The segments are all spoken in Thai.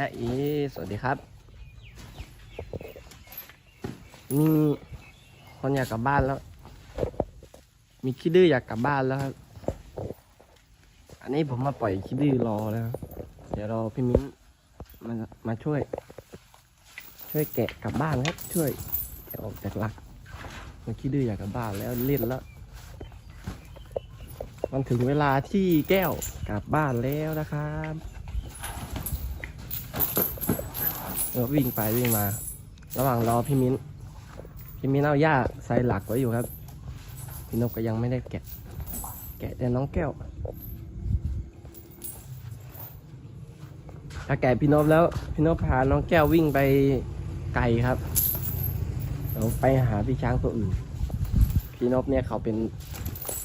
จ้าอีสวัสดีครับนี่คนอยากกลับบ้านแล้ว มีคิดดื้ออยากกลับบ้านแล้วครับ อันนี้ผมมาปล่อยคิดดื้อรอแล้ว เดี๋ยวรอพี่มิ้นมามาช่วย ช่วยแกะกลับบ้านครับ ช่วยแกะออกจากหลักมันคิดดื้ออยากกลับบ้านแล้วเล่นแล้ว มันถึงเวลาที่แก้วกลับบ้านแล้วนะครับ วิ่งไปวิ่งมา ระหว่างรอพี่มิ้น พี่มิ้นเอาหญ้าใส่หลักไว้อยู่ครับ พี่นกก็ยังไม่ได้แกะ แกะแต่น้องแก้ว ถ้าแกะพี่นพแล้ว พี่นพพาน้องแก้ววิ่งไปไกลครับเดี๋ยวไปหาพี่ช้างตัวอื่น พี่นพเนี่ยเขาเป็น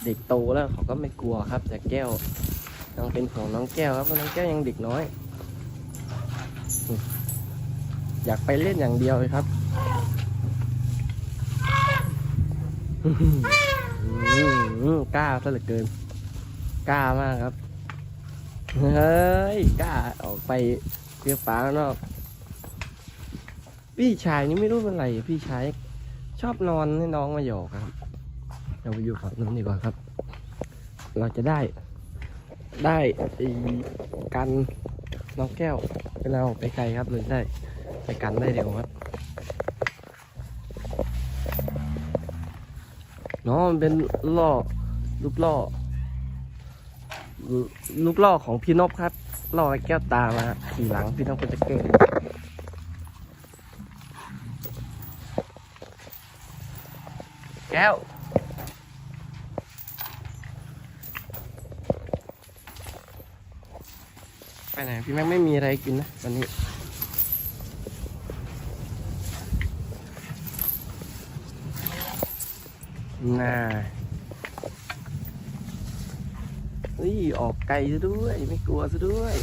เด็กโตแล้วเขาก็ไม่กลัวครับ แต่แก้วยังเป็นของน้องแก้วครับเพราะน้องแก้วยังเด็กน้อย อยากไปเล่นอย่างเดียวเลยครับกล้าซะเหลือเกิน กล้ามากครับ เฮ้ย กล้าออกไปเรียกป้างนอกพี่ชายนี่ไม่รู้เป็นไร พี่ชายชอบนอนให้น้องมาหยอกครับเราไปอยู่ฝั่งนู้นดีกว่าครับ เราจะได้ ได้กันน้องแก้วเวลาออกไปไกลครับเลยได้ ไปกันได้เร็วครับน้องมันเป็นล่อลูกล่อลูกล่อของพี่นพครับล่อไอ้แก้วตามาขี่หลังพี่นพก็จะเก่งแก้วไปไหนพี่แม็กไม่มีอะไรกินนะวันนี้ น่าเฮ้ยออกไกลซะด้วย ไม่กลัวซะด้วย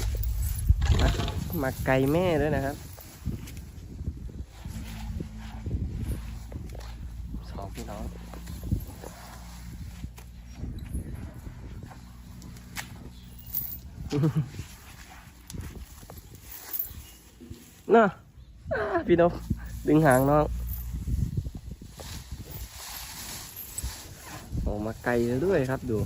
มามาไกลแม่ด้วยนะครับสองพี่น้องน่ะอ่าพี่นกดึงหางน้อง อกมาไกลแล้วด้วยครับดู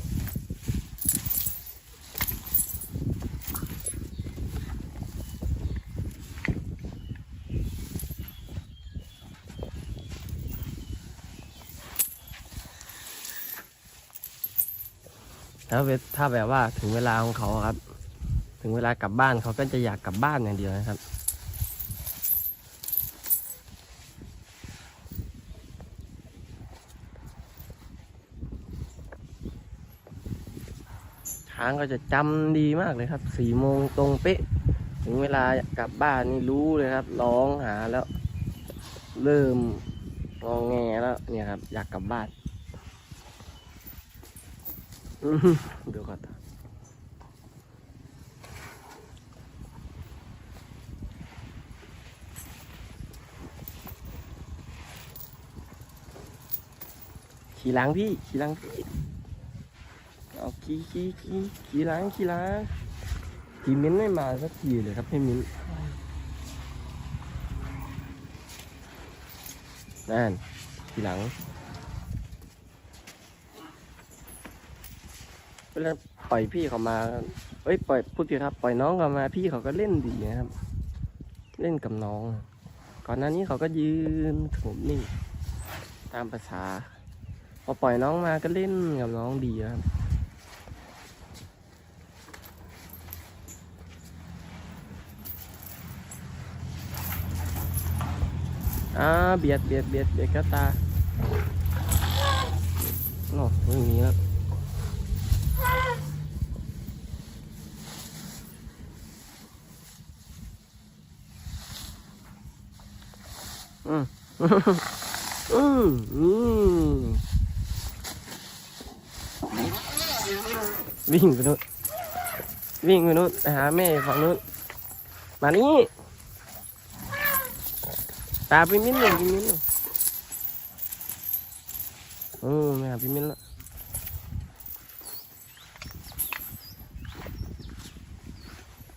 ถ้วถ้าแบบว่าถึงเวลาของเขาครับ ถึงเวลากลับบ้านเขาก็จะอยากกลับบ้านอย่างเดียวนะครับ ช้างก็จะจำดีมากเลยครับสี่โมงตรงเป๊ะ ถึงเวลากลับบ้านนี่รู้เลยครับ ร้องหาแล้ว เริ่มงองแงแล้วเนี่ยครับ อยากกลับบ้านดูก่อนขี่หลังพี่ขี่หลังพี่ เอาขี่ขี่ขี่ขี่หล้างขี่หล้างพี่มิ้นไม่มาสักทีเลยครับพี่มิ้นนั่นขี่หลังเวลาปล่อยพี่เขามาเอ้ยปล่อยพูดผิดครับปล่อยน้องเขามาพี่เขาก็เล่นดีนะครับ เล่นกับน้อง ก่อนหน้านี้เขาก็ยืนสงบนิ่งตามภาษาพอปล่อยน้องมาก็เล่นกับน้องดีครับ อ่าเบียดเบียดเบียดเบียดกระตาโน่ไม่มีแล้วอืมอืมอืมวิ่งไปนู้นวิ่งไปนู้นไปหาแม่ฝั่งนู้นมานี่ ตาพี่มิ้นหนึ่งพี่มิ้นหนึ่งอืมไม่หาพี่มิ้นละ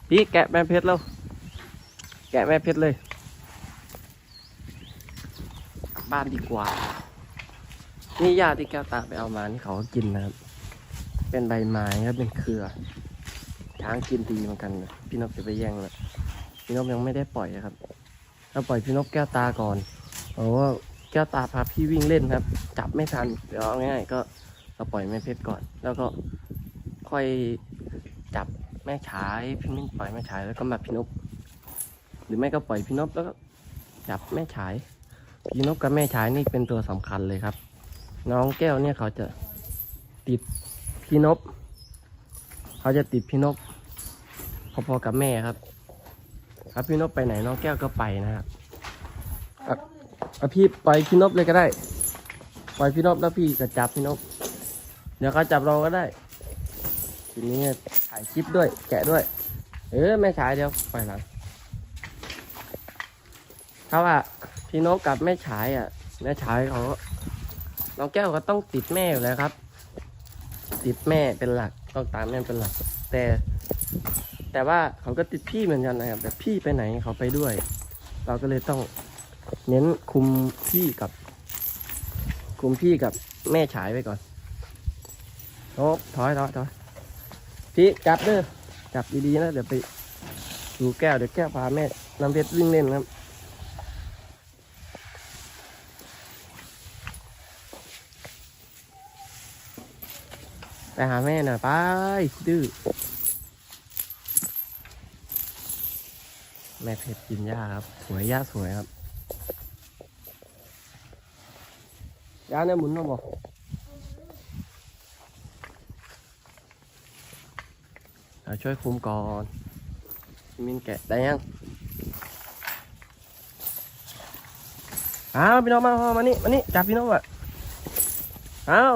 พี่แกะแม่เพชรแล้ว แกะแม่เพชรเลยกลับบ้านดีกว่า นี่ยาที่แก้วตาไปเอามานี่เขาก็กินนะครับ เป็นใบไม้ครับเป็นเครือ ช้างกินดีเหมือนกันนะพี่นกจะไปแย่งนะพี่นกยังไม่ได้ปล่อยครับ เราปล่อยพี่นกแก้วตาก่อนเพราะว่าแก้วตาพาพี่วิ่งเล่นครับ จับไม่ทันเดี๋ยวเอาง่ายๆก็เราปล่อยแม่เพชรก่อน แล้วก็ค่อยจับแม่ฉายพี่มิ้นปล่อยแม่ฉายแล้วก็มาพี่นก หรือไม่ก็ปล่อยพี่นกแล้วก็จับแม่ฉาย พี่นกกับแม่ฉายนี่เป็นตัวสำคัญเลยครับ น้องแก้วเนี่ยเขาจะติดพี่นกเขาจะติดพี่นกพอๆกับแม่ครับ ครับพี่นกไปไหนน้องแก้วก็ไปนะครับอะอะพี่ปล่อยพี่นกเลยก็ได้ ปล่อยพี่นกแล้วพี่ก็จับพี่นกเดี๋ยวเขาจับเราก็ได้ ทีนี้ถ่ายคลิปด้วย แกะด้วย เออแม่ฉายเดี๋ยวปล่อยหลังเขาว่าพี่นกกับแม่ฉายอะแม่ฉายเขาน้องแก้วก็ต้องติดแม่อยู่แล้วครับ ติดแม่เป็นหลักต้องตามแม่เป็นหลัก แต่ แต่ว่าเขาก็ติดพี่เหมือนกันนะครับแต่พี่ไปไหนเขาไปด้วย เราก็เลยต้องเน้นคุมพี่กับ คุมพี่กับแม่ฉายไปก่อนโอ้ถอยถอยถอยพี่จับเด้อจับดีๆนะเดี๋ยวไปดูแก้วเดี๋ยวแก้วพาแม่น้ำเพชรวิ่งเล่นครับไปหาแม่หน่อยไปดื้อ แม่เพชรกินหญ้าครับ สวยหญ้าสวยครับหญ้าเนี่ยหมุนมาบอกเอาช่วยคุมก่อน มินแกะได้ยังอ้าวพี่น้องมามามานี่มานี่จับพี่น้องอะอ้าว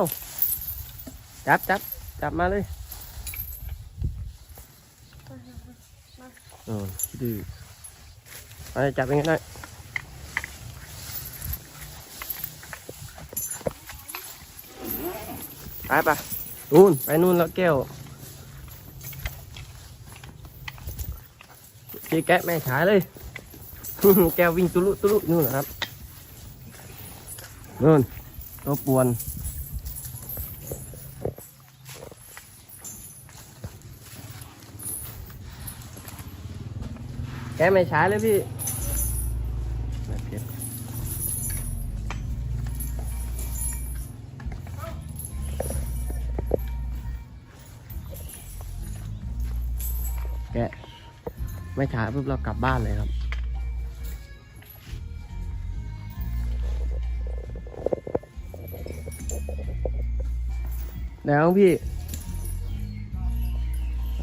จับจับจับมาเลยโอ้ดื้อไปจับเองก็ได้ไปปะนู่นไปนู่นแล้วแก้วพี่แกะแม่ฉายเลย แก้ววิ่งตุลุตุลุนู่นนะครับนู่นตัวปวนแกไม่ช้าเลยพี่ ไม่ช้าปุ๊บเรากลับบ้านเลยครับ แล้วพี่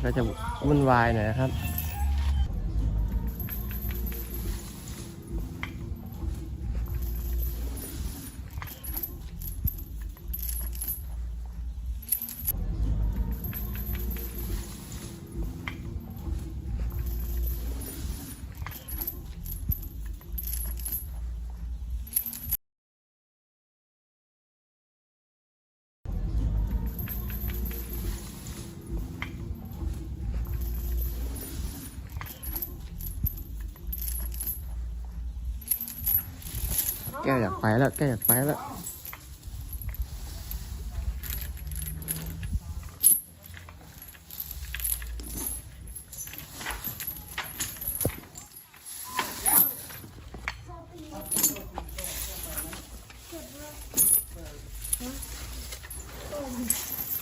ก็จะวุ่นวายหน่อยนะครับ แกอยากไปแล้วแกอยากไปแล้ว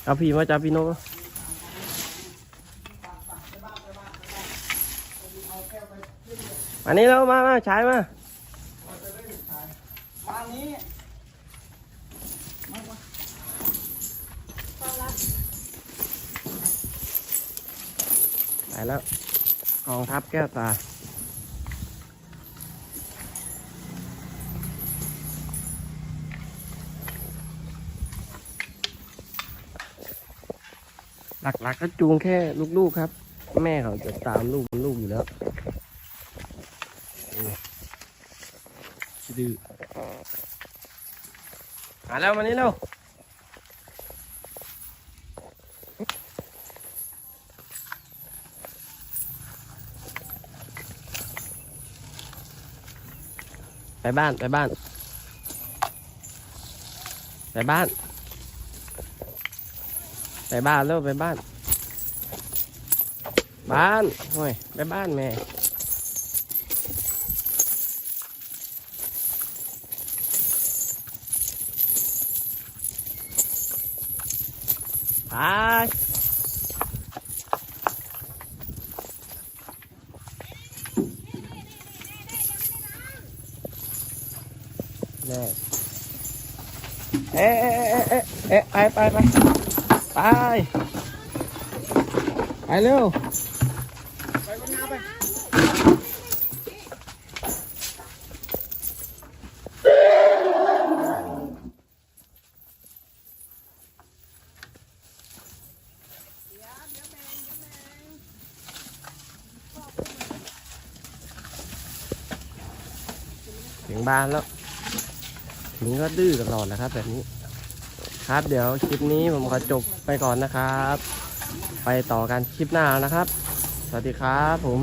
เอาพี่มาจับพี่โน้ตอันนี้เรามามาใช้มา แล้วกองทัพแก้วตา หลักๆก็จูงแค่ลูกๆครับ แม่เขาจะตามลูกลูกอยู่แล้วอืมดื้อมาแล้วมานี่เร็ว ไปบ้านไปบ้าน ไปบ้าน ไปบ้านเร็วไปบ้าน บ้านโอ้ยไปบ้านแม่ไป แน่เอ๊ะเอ๊ะเอ๊ะเอ๊ะเมันน้าไปถึงก็ดื้อตลอดนะครับ แบบนี้ ครับเดี๋ยวคลิปนี้ผมขอจบไปก่อนนะครับ ไปต่อกันคลิปหน้านะครับ สวัสดีครับผม